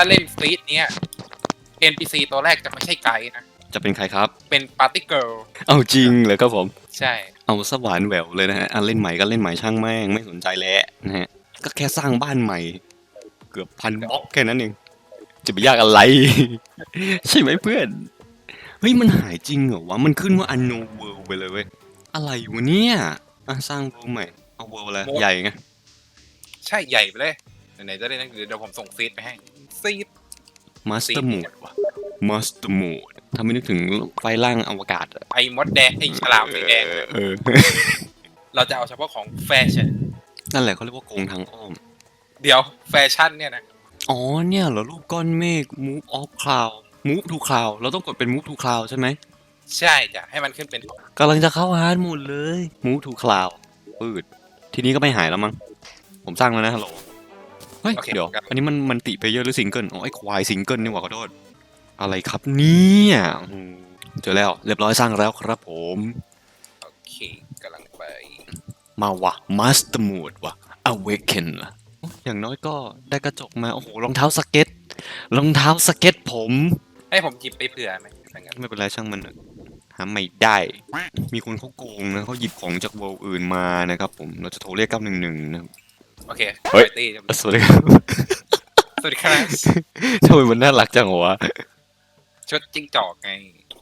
ถ้าเล่นซีดเนี้ย NPC ตัวแรกจะไม่ใช่ไกด์นะ จะเป็นใครครับ เป็นปาร์ตี้เกิร์ลเอาจริงเลยครับผม ใช่ เอาสวานแหววเลยนะฮะอันเล่นใหม่ก็เล่นใหม่ช่างแม่งไม่สนใจแล้วนะฮะ ก็แค่สร้างบ้านใหม่ เกือบพันบล็อกแค่นั้นเอง จะไปยากอะไร ใช่ไหมเพื่อน เฮ้ยมันหายจริงเหรอวะ มันขึ้นว่า unknown world ไปเลยเว้ย อะไรวะเนี่ยอะสร้าง world ใหม่ เอา world อะไร ใหญ่ไง ใช่ใหญ่ไปเลย ไหนๆจะได้หนังสือเดี๋ยวผมส่งซีดไปให้ ซีด master mode ว่ะ master mode ทำให้นึกถึงไฟล่างอวกาศอะไอ้มดแดงไอ้ฉลามสีแดงเออเออ เราจะเอาเฉพาะของแฟชั่น นั่นแหละเขาเรียกว่าโกงทางอ้อม เดี๋ยวแฟชั่นเนี่ยนะ อ๋อเนี่ยเหรอรูปก้อนเมฆ move off cloud move to cloud เราต้องกดเป็น move to cloud ใช่ไหม ใช่จ้ะให้มันขึ้นเป็น กำลังจะเข้าฮาร์ดโหมดเลย move to cloud ปืด ทีนี้ก็ไม่หายแล้วมั้ง ผมสร้างแล้วนะฮัลโหลเฮ้ย โอเคเดี๋ยว ครับ อันนี้มันมันติเพเยอร์หรือซิงเกิลอ๋อไอ้ควายซิงเกิลนี่หว่าขอโทษ อะไรครับเนี่ยอืมเจอแล้วเรียบร้อยสร้างแล้วครับผม โอเคกำลังไป มาวะ master mode วะ awaken ล่ะอย่างน้อยก็ได้กระจกมา โอ้โหรองเท้าสเก็ตรองเท้าสเก็ตผม ให้ผมหยิบไปเผื่อไหมถ้างั้นไม่เป็นไรช่างมันเถอะหาไม่ได้ มีคนเขาโกงนะเขาหยิบของจากเวลอื่นมานะครับผมเราจะโทรเรียก 911 นะครับ โอเคเฮ้ยไปตีอะสวัสดีครับสวัสดีครับทำไมมันน่ารักจังวะชุดจิ้งจอกไง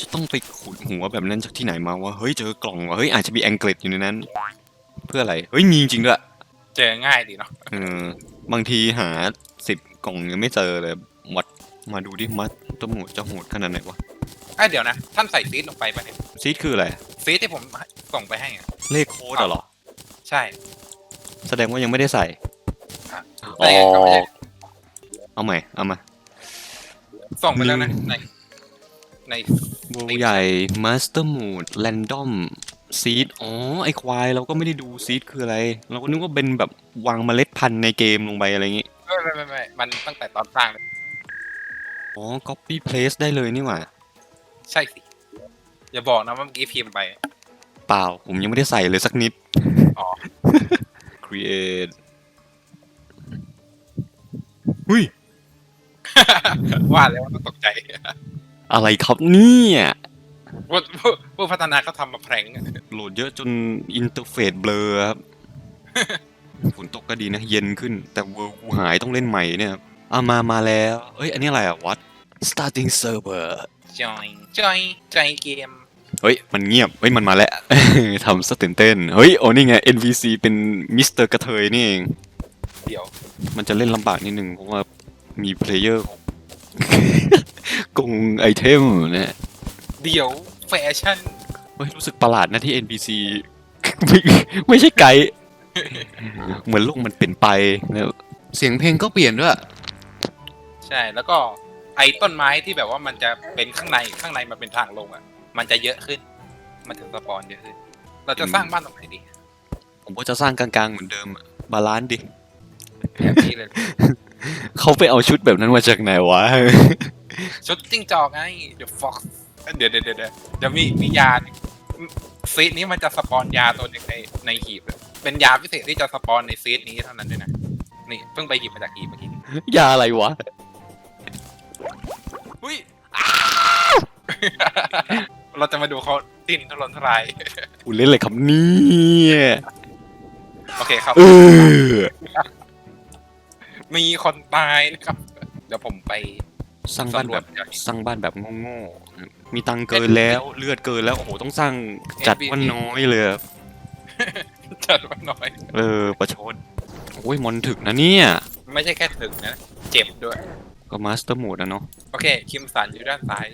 จะต้องไปขุดหัวแบบนั้นจากที่ไหนมาวะเฮ้ยเจอกล่องวะเฮ้ยอาจจะมีแองเกลตอยู่ในนั้น เพื่ออะไรเฮ้ยมีจริงๆด้วยเจอง่ายดีเนาะเออบางทีหาสิบกล่องยังไม่เจอเลยวัดมาดูดิมัดตัวหมูจะโหดขนาดไหนวะอะเดี๋ยวนะ ท่านใส่ซีดลงไปปะเนี่ยซีดคืออะไรซีดที่ผมส่งไปให้อะเลขโค้ดอะเหรอ ใช่ แสดงว่ายังไม่ได้ใส่อะอ๋อไม่งั้นก็ไม่ได้เอาใหม่ เอามาส่งไปแล้วนะในในโวใหญ่ Master Mode Random Seed อ๋อ ไอควายเราก็ไม่ได้ดูซีดคืออะไร เราก็นึกว่าเป็นแบบวางเมล็ดพันธุ์ในเกมลงไปอะไรอย่างงี้ ไม่ไม่ไม่ไม่มันตั้งแต่ตอนสร้างเลยอ๋อ copy paste ได้เลยนี่หว่า ใช่สิ อย่าบอกนะว่าเมื่อกี้พิมพ์ไป เปล่า ผมยังไม่ได้ใส่เลยสักนิด อ๋อ create หุ้ย ว่าแล้วว่าต้องตกใจอะไรครับเนี่ยผู้ผู้ผู้พัฒนาก็ทำมาแพร่งอะโหลดเยอะจนอินเทอร์เฟซเบลอครับฝนตกก็ดีนะ เย็นขึ้น แต่เวิร์กูหายต้องเล่นใหม่เนี่ยครับอะมามาแล้ว เอ้ย อันนี้อะไรอะ what starting server จอยจอยจอย เกมเฮ้ย มันเงียบ เฮ้ย มันมาแล้ว ทำสตื่นเต้น เฮ้ย โอ้นี่ไง NVC เป็นมิสเตอร์กระเทยนี่เอง เดี๋ยว มันจะเล่นลำบากนิดนึง เพราะว่ามีเพลเยอร์กงไอเทมนะเดี๋ยวแฟชั่น เฮ้ย รู้สึกประหลาดนะที่ NPC ไม่ไม่ใช่ไกด์เหมือนโลกมันเปลี่ยนไปนะเสียงเพลงก็เปลี่ยนด้วย ใช่ แล้วก็ไอ้ต้นไม้ที่แบบว่ามันจะเป็นข้างในข้างในมันเป็นทางลงอะ มันจะเยอะขึ้น มันจะสปอนเยอะขึ้น เราจะสร้างบ้านตรงไหนดีผมก็จะสร้างกลางๆเหมือนเดิมอะบาลานซ์ดิ แบบนี้เลย เขาไปเอาชุดแบบนั้นมาจากไหนวะ ชุดจิ้งจอกไง The Fox เดี๋ยวเดี๋ยวเดี๋ยวเดี๋ยวเดี๋ยวมีมียาซีดนี้มันจะสปอนยาตัวหนึ่งในในหีบเลยเป็นยาพิเศษที่จะสปอนในซีดนี้เท่านั้นด้วยนะ นี่เพิ่งไปหยิบมาจากหีบเมื่อกี้นี้ยาอะไรวะ อุ้ย เราจะมาดูเขาดิ้นทุรนทุรายกูเล่นอะไรครับเนี่ยโอเคครับ เออมีคนตายนะครับ เดี๋ยวผมไป สร้างบ้านสำรแบวจบจากสร้างบ้านแบบโง่ๆมีตังค์เกินแล้ว เลือดเกินแล้วโอ้โหต้องสร้างจัดว่าน้อยเลยอะจัดมาหน่อย เออประชดโอ้ยมอนถึกนะเนี่ย ไม่ใช่แค่ถึงนะ เจ็บด้วย ก็มาสเตอร์โหมดอะเนาะโอเค คิมสันอยู่ด้านซ้าย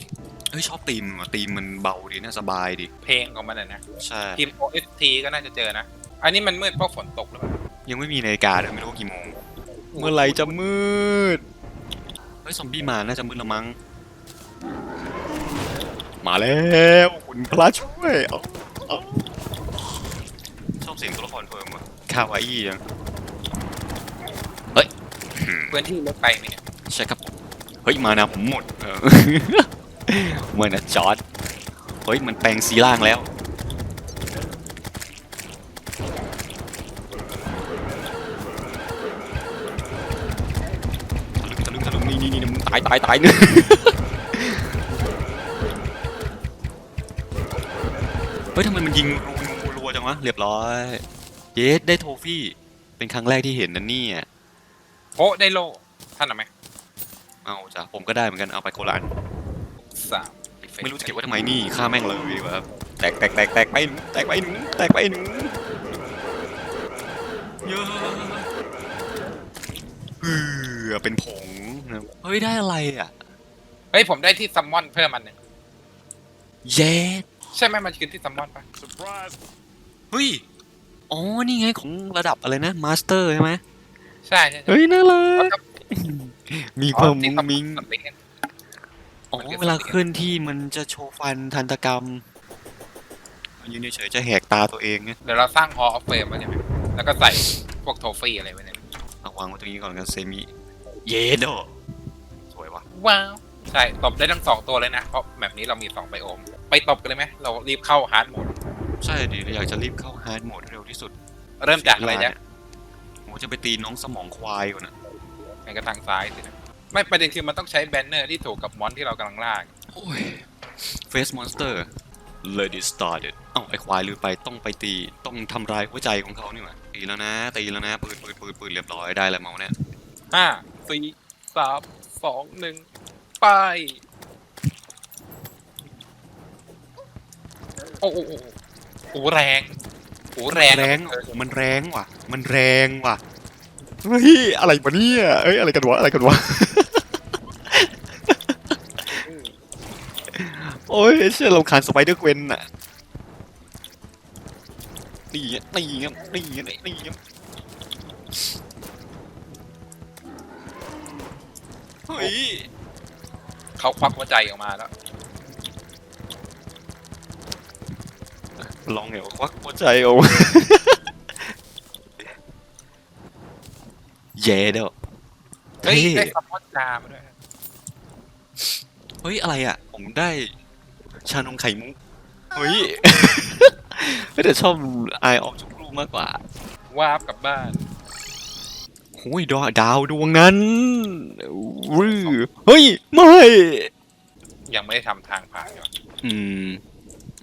เฮ้ยชอบตีมอะตีมมันเบาดีนะสบายดี เพลงของมันนะนะใช่ ทีม OST ก็น่าจะเจอนะ อันนี้มันมืดเพราะฝนตกหรือเปล่ายังไม่มีนาฬิกาเลยไม่รู้ว่ากี่โมง เมื่อไหรจะมืด เฮ้ยซอมบี้มาน่าจะมืดละมั้ง มาแล้วคุณพระช่วยเอาเอาชอบเสียงตัวละครเพิ่มว่ะคาวาอี้ยัง พื้นที่เล็กไปไหมเนี่ย ใช่ครับ เฮ้ย มานะผมหมดเมื่อนะจอร์ดเฮ้ย มันแปลงสีล่างแล้วทะลึ่งทะลึ่งทะลึ่งนี่นี่นี่ตายตายตายเนี่ยเฮ้ยทำไมมันยิงรัวจังวะ เรียบร้อย เยสได้โทฟี่ เป็นครั้งแรกที่เห็นนะเนี่ยโอ้ได้โลท่านเอาไหม เอาจ้ะผมก็ได้เหมือนกันเอาไปโคลานสามไม่รู้จะเก็บไว้ทำไมนี่ฆ่าแม่งเลยดีกว่าครับแตกแตกแตกแตกไปหนูแตกไปหนูแตกไปหนูเยอะเออเป็นผงนะเฮ้ยได้อะไรอะเฮ้ยผมได้ที่ซัมมอนเพิ่มอันหนึ่งเย็ดใช่ไหมมันคือที่ซัมมอนปะเฮ้ยอ๋อนี่ไงของระดับอะไรนะมาสเตอร์ใช่ไหมใช่ใช่ใช่เฮ้ยน่ารัแล้วกก็ มีความที่มุ้งซัมมิ้งสติ๊กเนี่ยอ๋อเวลาเคลื่อนที่มันจะโชว์ฟันทันตกรรมยืนเฉยๆจะแหกตาตัวเองไงเดี๋ยวเราสร้างฮอลล์ออฟเฟมไว้ใช่ไหมแล้วก็ใส่พวกโทฟี่อะไรไว้เนี่ยเอาวางไว้ตรงนี้ก่อนกันเซมิเยดโดสวยว่ะว้าวใช่ตบได้ทั้งสองตัวเลยนะ เพราะแบบนี้เรามีสองไบโอม ไปตบกันเลยไหมเรารีบเข้าฮาร์ดโหมดใช่ดิเราอยากจะรีบเข้าฮาร์ดโหมดเร็วที่สุด เริ่มจากอะไรเนี่ยโหจะไปตีน้องสมองควายก่อนนะ งั้นก็ทางซ้ายสินะไม่ประเด็นคือมันต้องใช้แบนเนอร์ที่ถูกกับมอนที่เรากำลังล่าโอ้ยเฟสมอนสเตอร์ Let it started เอ้าไอควายลืมไปต้องไปตีต้องทำลายหัวใจของเขานี่หว่าตีแล้วนะ ตีแล้วนะปืนปืนปืนปืนเรียบร้อยได้แล้วเมาเนี่ยห้าสี่สามสองหนึ่งไปโอ้โหโอ้โหโอ้โหแรงโอ้โหแรง แรงเออโอ้มันแรงว่ะ มันแรงว่ะ เฮ้ยอะไรวะเนี่ยเอ้ยอะไรกันวะอะไรกันวะ โอ้ยเชื่อเราคานสไปเดอร์เกวนน่ะนี่ไงนี่นี่นี่เฮ้ยเขาควักหัวใจออกมาแล้ว ลองเหวควักหัวใจออกมา เย่เด้อเฮ้ยเท่ได้ซัมมอนจามาด้วยเฮ้ย อะไรอะ ผมได้ ชานมไข่มุก เฮ้ยไม่แต่ชอบไอออกจุกรูมากกว่า วาบกลับบ้านโอ้ยดาวดาวดวงนั้นวื้อเฮ้ย ไม่ ยังไม่ได้ทำทางผ่านอยู่อืม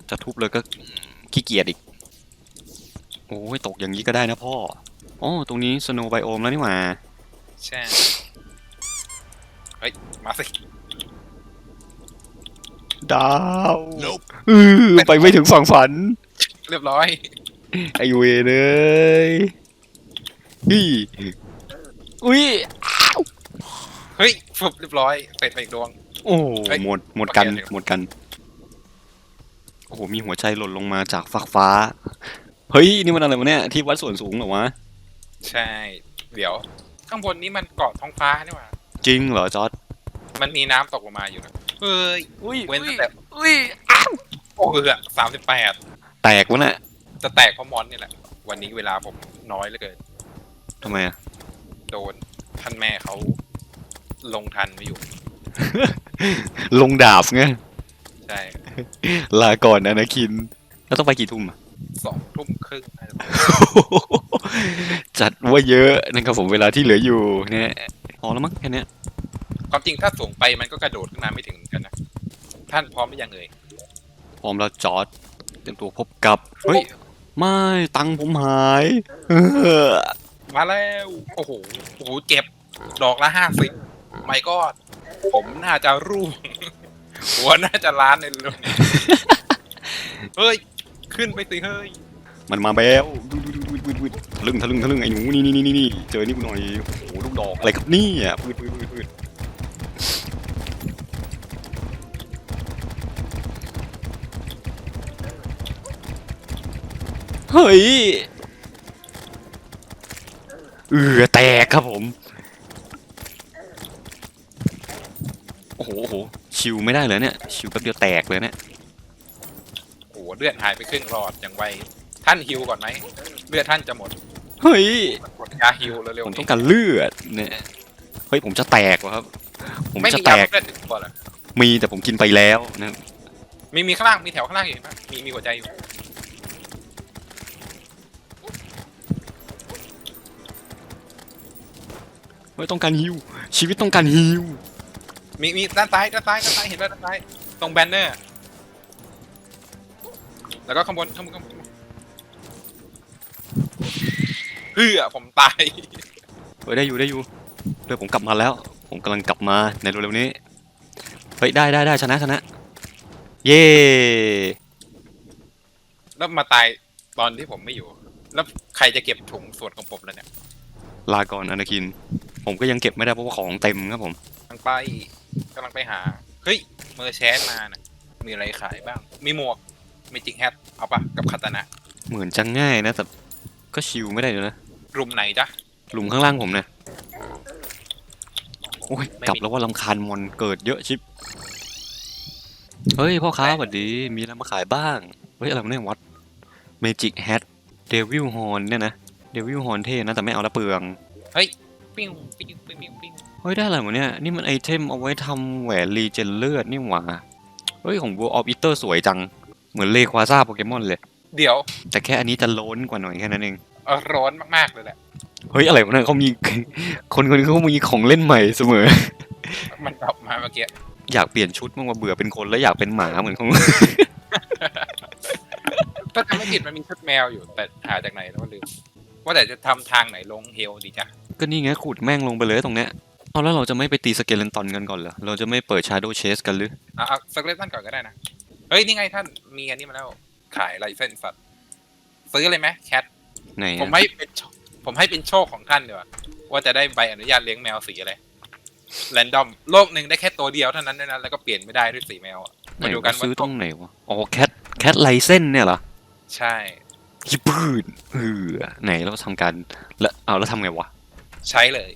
จะทุบเลยก็อืมขี้เกียจอีก โอ้ย ตกอย่างนี้ก็ได้นะพ่อ อ๋อตรงนี้สโนไบโอมแล้วนี่หว่า ใช่ เฮ้ย มาสิ ดาวเออไปไม่ถึงฝั่งฝัน เรียบร้อย ไอเวรเลยฮี่อุ้ยเฮ้ยฝึบเรียบร้อยเสร็จไปอีกดวง โอ้เฮ้ยหมดหมดกันโอเคหมดกัน โอ้โหมีหัวใจหล่นลงมาจากฟากฟ้า เฮ้ย นี่มันอะไรวะเนี่ย ที่วัดส่วนสูงเหรอวะ ใช่ เดี๋ยว ข้างบนนี้มันเกาะท้องฟ้านี่หว่า จริงเหรอจอร์ดมันมีน้ำตกลงมาอยู่นะเฮ้ยอุ้ยเว้นแต่อุ้ยโอ้เหือสามสิบแปดแตกวะน่ะจะแตกเพราะมอนนี่แหละ วันนี้เวลาผมน้อยเหลือเกิน ทำไมอะโดนท่านแม่เขาลงทันไม่อยู่ ลงดาบไงใช่ ลาก่อนนะนะคิน แล้วต้องไปกี่ทุ่มอะ สองทุ่มครึ่งน่าจะจัดว่าเยอะนะครับผมเวลาที่เหลืออยู่เนี่ยพอแล้วมั้งแค่เนี้ยความจริงถ้าสูงไปมันก็กระโดดขึ้นมาไม่ถึงเหมือนกันนะ ท่านพร้อมหรือยังเอ่ยพร้อมแล้วจอร์ดเตรียมตัวพบกับ เฮ้ย ไม่ตังค์ผมหายเออมาแล้ว โอ้โหโอ้โหเจ็บ ดอกละห้าสิบไม่ก็ผมน่าจะร่วงหัวน่าจะล้านในเรื่องนี้เฮ้ย ขึ้นไปสิเฮ้ยมันมาแล้วดูดูดูดูดทะลึ่งทะลึ่งทะลึ่งไอ้หนูนี่นี่นี่นี่เจอนี่กูหน่อยโอ้โหลูกดอกอะไรครับนี่ยปืนปืนปืนปืนเฮ้ยเอือแตกครับผมโอ้โหโอ้โหชิวไม่ได้เลยเนี่ย ชิวแป๊บเดียวแตกเลยเนี่ย โอ้โหเลือดหายไปครึ่งหลอดอย่างไว ท่านฮิวก่อนไหมเลือดท่านจะหมดเฮ้ยกดยาฮิวเร็วผมๆต้องการเลือดเนี่ยเฮ้ยผมจะแตกวะครับ ผมไม่จะมีแตยากเลือดถึงตัวเหรอมีแต่ผมกินไปแล้วนะครับมีมีข้างล่างมีแถวข้างล่างอยู่เห็นปะมีมีหัวใจอยู่เฮ้ยต้องการฮิวชีวิตต้องการฮิวมีมีด้านซ้ายด้านซ้ายด้านซ้ายเห็นไหมด้านซ้ายตรงแบนเนอร์ แล้วก็ข้างบนข้างบนข้างบนเฮ้ยผมตาย เฮ้ยได้อยู่ได้อยู่เดี๋ยวผมกลับมาแล้ว ผมกำลังกลับมาในเร็วๆนี้ เฮ้ยได้ได้ได้ชนะชนะ เย้แล้วมาตายตอนที่ผมไม่อยู่ แล้วใครจะเก็บถุงส่วนของผมแล้วเนี่ย ลาก่อนอนาคิน ผมก็ยังเก็บไม่ได้เพราะว่าของเต็มครับผมกำลังไปกำลังไปหา เฮ้ยเมอร์แชนมาน่ะมีอะไรขายบ้าง มีหมวก มีจิกแฮทเอาปะกับคาตานะเหมือนจะง่ายนะ แต่ก็ชิวไม่ได้เลยนะรุมไหนจ๊ะหลุมข้างล่างผมเนี่ยโอ้ยไม่มีกลับแล้วว่าลำคาญมอนเกิดเยอะชิบเฮ้ยพ่อค้าสวัสดีมีอะไรมาขายบ้าง เฮ้ยอะไรวะเนี่ยวัดเมจิกแฮทเดวิลฮอนเนี่ยนะเดวิลฮอนเท่นะแต่ไม่เอาละเปลืองปิ้งปิ้งปิ้งปิ้งปิ้งเฮ้ยได้อะไรวะเนี่ยนี่มันไอเทมเอาไว้ทำแหวนรีเจนเลือดนี่หว่าเฮ้ยของ World of Eater สวยจัง เหมือนเลควาซ่าโปเกมอนเลย เดี๋ยวแต่แค่อันนี้จะโล้นกว่าหน่อยแค่นั้นเอง เออร้อนมากๆเลยแหละ เฮ้ยอะไรวะเนี่ยเขามี คนคนนี้เขามีของเล่นใหม่เสมอ มันออกมาเมื่อกี้อยากเปลี่ยนชุดมั่งว่าเบื่อเป็นคนแล้วอยากเป็นหมาเหมือนของ ถ้าจำไม่ผิดมันมีชุดแมวอยู่แต่หาจากไหนแล้วก็ลืม ว่าแต่จะทำทางไหนลงเฮลดีจ้ะก็นี่ไงขุดแม่งลงไปเลยตรงเนี้ยเอาแล้วเราจะไม่ไปตีสเกเลนตอนกันก่อนเหรอเราจะไม่เปิดชาร์โดเชสกันหรือเอาเอาสักเล่นท่านก่อนก็ได้นะ เฮ้ยนี่ไงท่านมีอันนี้มาแล้ว ขายไลเซนส์สัตว์ซื้อเลยไหมแคทไหนผมอะให้เป็นโชผมให้เป็นโชคของท่านดีกว่าว่าจะได้ใบอนุญาตเลี้ยงแมวสีอะไรแรนดอมโลกหนึ่งได้แค่ตัวเดียวเท่านั้นด้วยนะแล้วก็เปลี่ยนไม่ได้ด้วยสีแมวอะไหนมาดูวะกันว่าซื้อตรงไหนวะอ๋อแคทแคทไลเซนเนี่ยเหรอใช่ยิบพืดเออไหนเราทำการแล้วเอาแล้วทำไงวะ ใช้เลย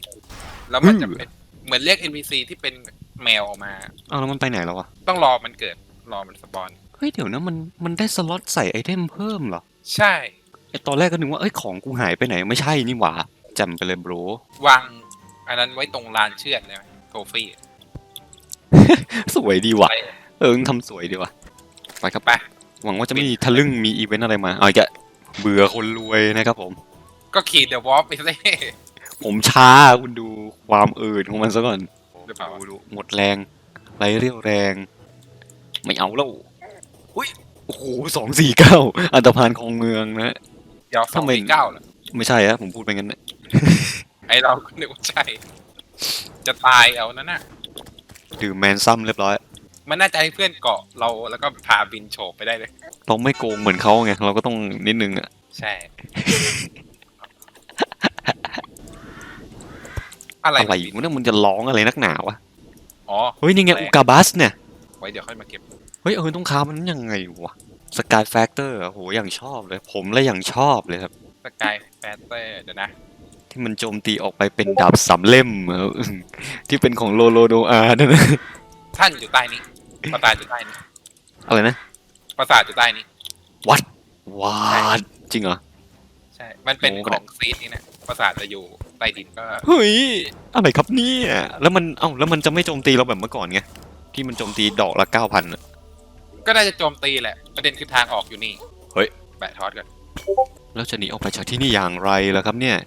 แล้วมันจะอืมเป็นเหมือนเรียก NPC ที่เป็นแมวออกมา เอาแล้วมันไปไหนแล้ววะต้องรอมันเกิด รอมันสปอน เฮ้ยเดี๋ยวนะมันมันได้สล็อตใส่ไอเทมเพิ่มเหรอใช่ ไอตอนแรกก็นึกว่าเอ้ยของกูหายไปไหนไม่ใช่นี่หว่าจำไปเลยโบรวางอันนั้นไว้ตรงลานเชือดเลยโทฟี่สวยดีว่ะ ไป เออทำสวยดีว่ะไปครับไป หวังว่าจะไม่มีทะลึ่งมีอีเวนต์อะไรมาเอาอีกแกเบื่อคนรวยนะครับผม ก็ขี่เดอะวอลไปเลย ผมช้าคุณดูความอื่นของมันซะก่อนหรือเปล่า ดูดูหมดแรง ไรเรี่ยวแรง ไม่เอาแล้วอุ้ยโอ้โหสองสี่เก้าอันตรพานของเมืองนะเดี๋ยวสองทำไมสี่เก้าเหรอไม่ใช่ฮะผมพูดไปงั้นนะไอเราก็นึกว่าใช่จะตายเอานั่นน่ะดื่มแมนซัมเรียบร้อย มันน่าจะให้เพื่อนเกาะเราแล้วก็พาบินโฉบไปได้เลย เราไม่โกงเหมือนเขาไงเราก็ต้องนิดนึงอะใช่ อะไรอะไรวะเนี่ยมันจะร้องอะไรนักหนาวะอ๋อเฮ้ยนี่ไงแปลกอุกาบัสเนี่ยไว้เดี๋ยวค่อยมาเก็บเฮ้ยเออต้องค้ามันยังไงวะสกายแฟกเตอร์โหอย่างชอบเลย ผมเลยอย่างชอบเลยครับ สกายแฟตเตอร์เดี๋ยวนะ ที่มันโจมตีออกไปเป็นดาบสามเล่มอะที่เป็นของโลโลโดอาร์นั่นนะท่านอยู่ใต้นี้ปราสาทอยู่ใต้นี้อะไรนะปราสาทอยู่ใต้นี้ว้าดจริงเหรอ ใช่ มันเป็นโอ้ของซีดนี่นะปราสาทจะอยู่ใต้ดินก็ เฮ้ย อะไรครับเนี่ย แล้วมัน เอ้า แล้วมันจะไม่โจมตีเราแบบเมื่อก่อนไง ที่มันโจมตีดอกละเก้าพัน ก็น่าจะโจมตีแหละ ประเด็นคือทางออกอยู่นี่เฮ้ย แบะทอดกันแล้วจะหนีออกไปจากที่นี่อย่างไรล่ะครับเนี่ย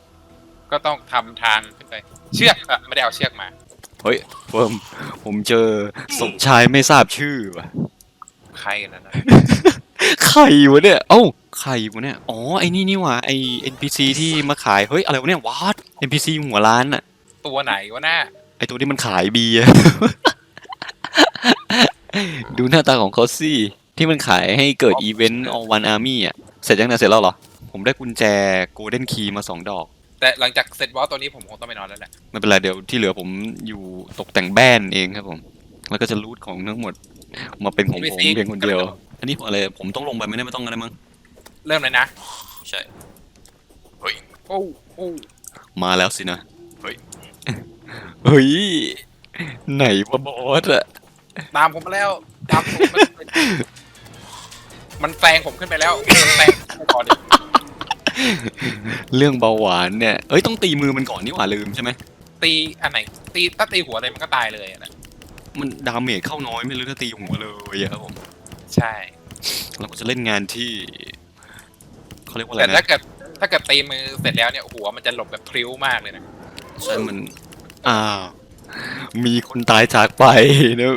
ก็ต้องทำทางขึ้นไป เชือกอะไม่ได้เอาเชือกมาเฟิร์มผมเจอสมชายไม่ทราบชื่อว่ะ ใครกันนะนะใครวะเนี่ย เอ้าใครวะเนี่ย อ๋อ ไอ้นี่นี่หว่าไอ้ NPC ที่มาขาย เฮ้ย อะไรวะเนี่ยวัด NPC หัวร้านอะตัวไหนวะหน้า ไอ้ตัวที่มันขายเบียร์ ดูหน้าตาของเขาสิที่มันขายให้เกิดอีเวนต์ All One Army อะเสร็จยังเนี่ยเสร็จแล้วเหรอ ผมได้กุญแจ Golden Key มาสองดอก แต่หลังจากเสร็จบอสตัวนี้ผมคงต้องไปนอนแล้วแหละ ไม่เป็นไรเดี๋ยวที่เหลือผมอยู่ตกแต่งแบนเองครับผม แล้วก็จะรูทของทั้งหมด มาเป็นของผมเพียงคนเดียว อันนี้อะไรผมต้องลงไปไหมเนี่ได้ไม่ต้องกันได้มั้งเริ่มเลยนะ ใช่โอ้โอ้มาแล้วสินะเฮ้ย เฮ้ยไหนวะบอสอะ ตามผมมาแล้วตามผมมามันแซงผมขึ้นไปแล้วมันแซงผมก่อนดิเรื่องเบาหวานเนี่ย เอ้ยต้องตีมือมันก่อนนี่หว่าลืมใช่ไหม ตีอันไหน ตีถ้าตีหัวอะไรมันก็ตายเลยอะนะมันดาเมจเข้าน้อยไม่รู้ถ้าตีหัวเลยอะครับผม ใช่ เราก็จะเล่นงานที่เขาเรียกว่าอะไรแต่ถ้านะเกิดถ้าเกิดตีมือเสร็จแล้วเนี่ยหัวมันจะหลบแบบพริ้วมากเลยนะ ใช่มันอ้าว มีคนตายจากไปนะ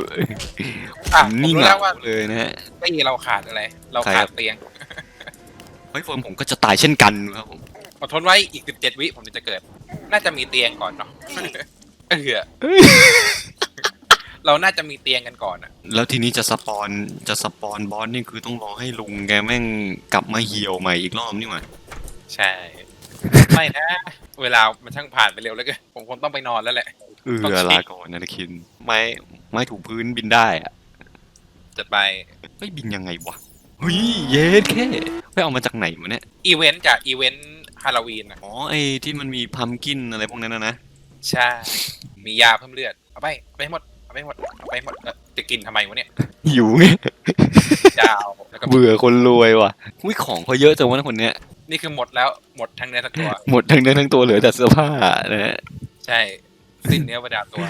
อะผมผมนี่รู้เหแล้งาวว่าเลยนะฮะตีเราขาดอะไร เราใครขาครัดบ เตียง เฮ้ยเฟิร์มผมก็จะตายเช่นกันครับผมอดทนไว้อีกสิบเจ็ดวิผมถึงจะเกิด น่าจะมีเตียงก่อนเนาะ เออเราน่าจะมีเตียงกันก่อนอะแล้วทีนี้จะสปอนจะสปอนบอสนี่คือต้องรอให้ลุงแกแม่งกลับมาเหี่ยวใหม่อีกรอบนี่หว่าใช่ ไม่นะ เวลามันช่างผ่านไปเร็วแล้วก็ผมคงต้องไปนอนแล้วแหละ เอต้องอฉีกลาก่อนนะคิน ไม้ไม้ถูพื้นบินได้อะจัดไปเฮ้ยบินยังไงวะเฮ้ยเย็ดแค่ไปเอามาจากไหนวะเนี่ยอีเวนต์จากอีเวนต์ฮาโลวีนอะอ๋อไอ้ที่มันมีพัมกินอะไรพวกนั้นนะนะใช่ มียาเพิ่มเลือด เอาไปเอาไปให้หมด เอาไปให้หมด เอาไปให้หมดเอ่อจะกินทำไมวะเนี่ยหิวไงยาวแล้วก็เบื่อคนรวยว่ะอุ้ยของเขาเยอะจังวะนะคนเนี้ยนี่คือหมดแล้วหมดทั้งเนื้อทั้งตัว หมดทั้งเนื้อทั้งตัวเหลือแต่เสื้อผ้านะฮะใช่ สิ้นเนื้อประดาตัว